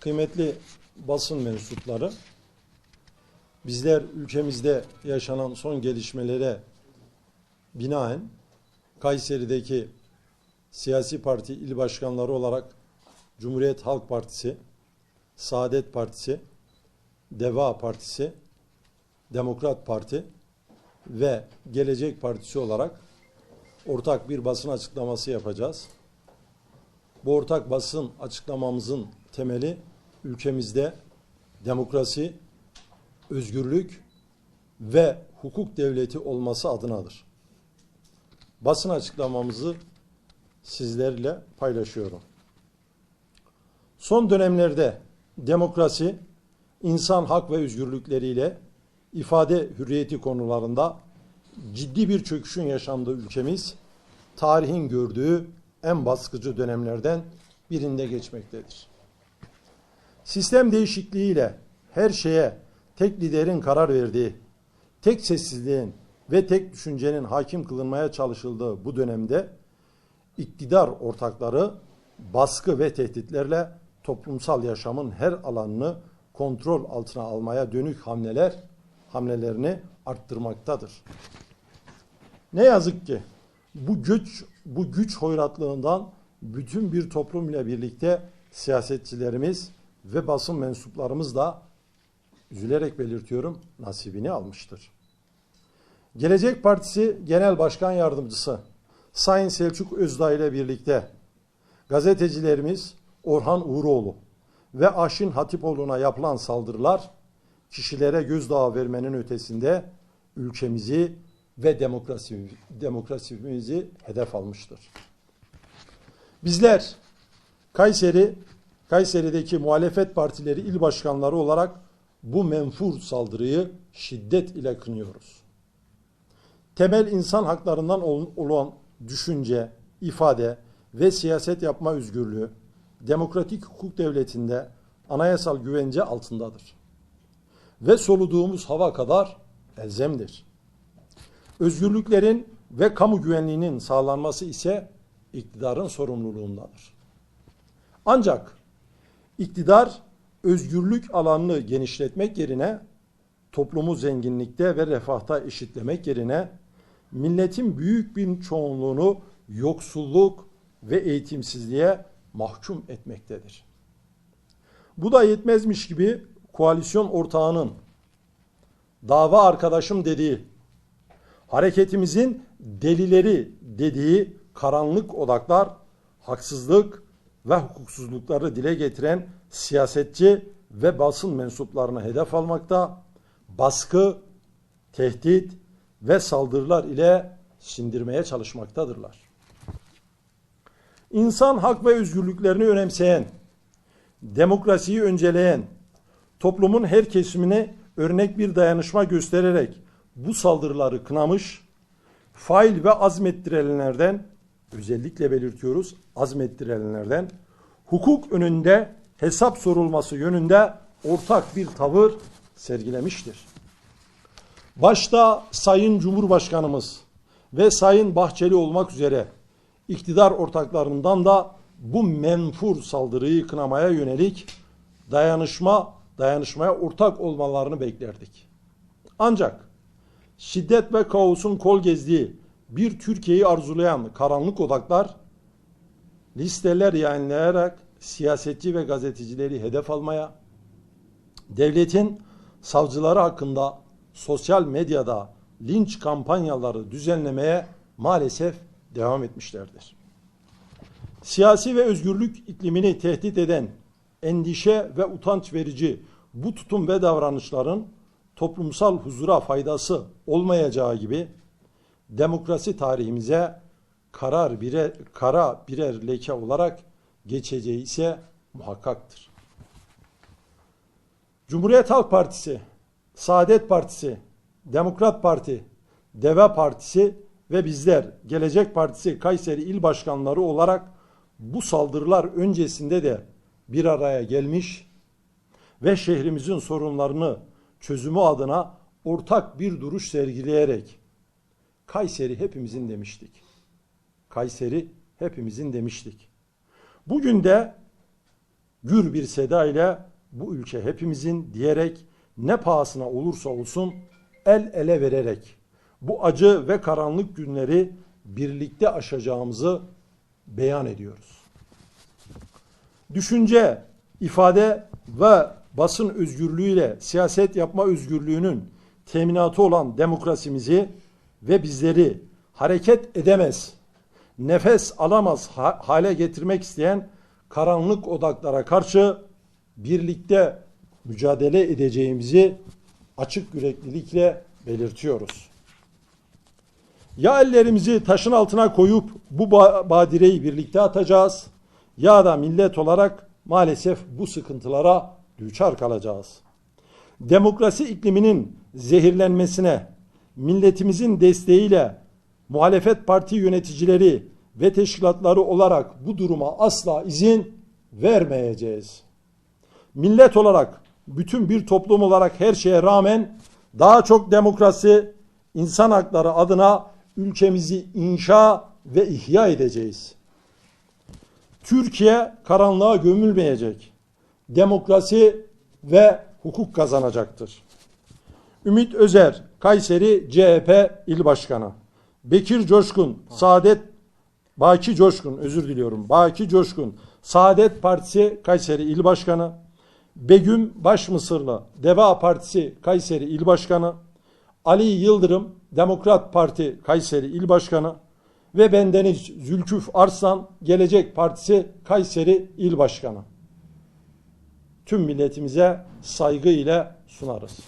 Kıymetli basın mensupları, bizler ülkemizde yaşanan son gelişmelere binaen Kayseri'deki siyasi parti il başkanları olarak Cumhuriyet Halk Partisi, Saadet Partisi, Deva Partisi, Demokrat Parti ve Gelecek Partisi olarak ortak bir basın açıklaması yapacağız. Bu ortak basın açıklamamızın temeli ülkemizde demokrasi, özgürlük ve hukuk devleti olması adınadır. Basın açıklamamızı sizlerle paylaşıyorum. Son dönemlerde demokrasi, insan hak ve özgürlükleriyle ifade hürriyeti konularında ciddi bir çöküşün yaşandığı ülkemiz, tarihin gördüğü en baskıcı dönemlerden birinde geçmektedir. Sistem değişikliğiyle her şeye tek liderin karar verdiği, tek sessizliğin ve tek düşüncenin hakim kılınmaya çalışıldığı bu dönemde iktidar ortakları baskı ve tehditlerle toplumsal yaşamın her alanını kontrol altına almaya dönük hamleler hamlelerini arttırmaktadır. Ne yazık ki bu güç bu güç hoyratlığından bütün bir toplum ile birlikte siyasetçilerimiz ve basın mensuplarımız da üzülerek belirtiyorum nasibini almıştır. Gelecek Partisi Genel Başkan Yardımcısı Sayın Selçuk Özdağ ile birlikte gazetecilerimiz Orhan Uğuroğlu ve Aşin Hatipoğlu'na yapılan saldırılar kişilere gözdağı vermenin ötesinde ülkemizi ve demokrasi, demokrasimizi hedef almıştır. Bizler Kayseri, Kayseri'deki muhalefet partileri il başkanları olarak bu menfur saldırıyı şiddet ile kınıyoruz. Temel insan haklarından olan düşünce, ifade ve siyaset yapma özgürlüğü demokratik hukuk devletinde anayasal güvence altındadır. Ve soluduğumuz hava kadar elzemdir. Özgürlüklerin ve kamu güvenliğinin sağlanması ise iktidarın sorumluluğundadır. Ancak iktidar özgürlük alanını genişletmek yerine toplumu zenginlikte ve refahta eşitlemek yerine milletin büyük bir çoğunluğunu yoksulluk ve eğitimsizliğe mahkum etmektedir. Bu da yetmezmiş gibi koalisyon ortağının dava arkadaşım dediği, hareketimizin delileri dediği karanlık odaklar, haksızlık ve hukuksuzlukları dile getiren siyasetçi ve basın mensuplarına hedef almakta, baskı, tehdit ve saldırılar ile sindirmeye çalışmaktadırlar. İnsan hak ve özgürlüklerini önemseyen, demokrasiyi önceleyen, toplumun her kesimine örnek bir dayanışma göstererek bu saldırıları kınamış, fail ve azmettirenlerden, özellikle belirtiyoruz azmettirenlerden, hukuk önünde hesap sorulması yönünde ortak bir tavır sergilemiştir. Başta Sayın Cumhurbaşkanımız ve Sayın Bahçeli olmak üzere iktidar ortaklarından da bu menfur saldırıyı kınamaya yönelik dayanışma dayanışmaya ortak olmalarını beklerdik. Ancak şiddet ve kaosun kol gezdiği bir Türkiye'yi arzulayan karanlık odaklar listeler yayınlayarak siyasetçi ve gazetecileri hedef almaya, devletin savcıları hakkında sosyal medyada linç kampanyaları düzenlemeye maalesef devam etmişlerdir. Siyasi ve özgürlük iklimini tehdit eden endişe ve utanç verici bu tutum ve davranışların toplumsal huzura faydası olmayacağı gibi demokrasi tarihimize karar birer, kara birer leke olarak geçeceği ise muhakkaktır. Cumhuriyet Halk Partisi, Saadet Partisi, Demokrat Parti, Deve Partisi ve bizler Gelecek Partisi Kayseri İl Başkanları olarak bu saldırılar öncesinde de bir araya gelmiş ve şehrimizin sorunlarını çözümü adına ortak bir duruş sergileyerek Kayseri hepimizin demiştik. Kayseri hepimizin demiştik. Bugün de gür bir seda ile bu ülke hepimizin diyerek ne pahasına olursa olsun el ele vererek bu acı ve karanlık günleri birlikte aşacağımızı beyan ediyoruz. Düşünce, ifade ve basın özgürlüğüyle siyaset yapma özgürlüğünün teminatı olan demokrasimizi ve bizleri hareket edemez, nefes alamaz ha- hale getirmek isteyen karanlık odaklara karşı birlikte mücadele edeceğimizi açık yüreklilikle belirtiyoruz. Ya ellerimizi taşın altına koyup bu ba- badireyi birlikte atacağız ya da millet olarak maalesef bu sıkıntılara düçar kalacağız. Demokrasi ikliminin zehirlenmesine milletimizin desteğiyle muhalefet parti yöneticileri ve teşkilatları olarak bu duruma asla izin vermeyeceğiz. Millet olarak bütün bir toplum olarak her şeye rağmen daha çok demokrasi, insan hakları adına ülkemizi inşa ve ihya edeceğiz. Türkiye karanlığa gömülmeyecek. Demokrasi ve hukuk kazanacaktır. Ümit Özer, Kayseri CHP İl Başkanı. Bekir Coşkun, Saadet Baki Coşkun, özür diliyorum. Baki Coşkun, Saadet Partisi Kayseri İl Başkanı. Begüm Başmısırlı, Deva Partisi Kayseri İl Başkanı. Ali Yıldırım, Demokrat Parti Kayseri İl Başkanı ve bendeniz Zülküf Arslan, Gelecek Partisi Kayseri İl Başkanı. Tüm milletimize saygı ile sunarız.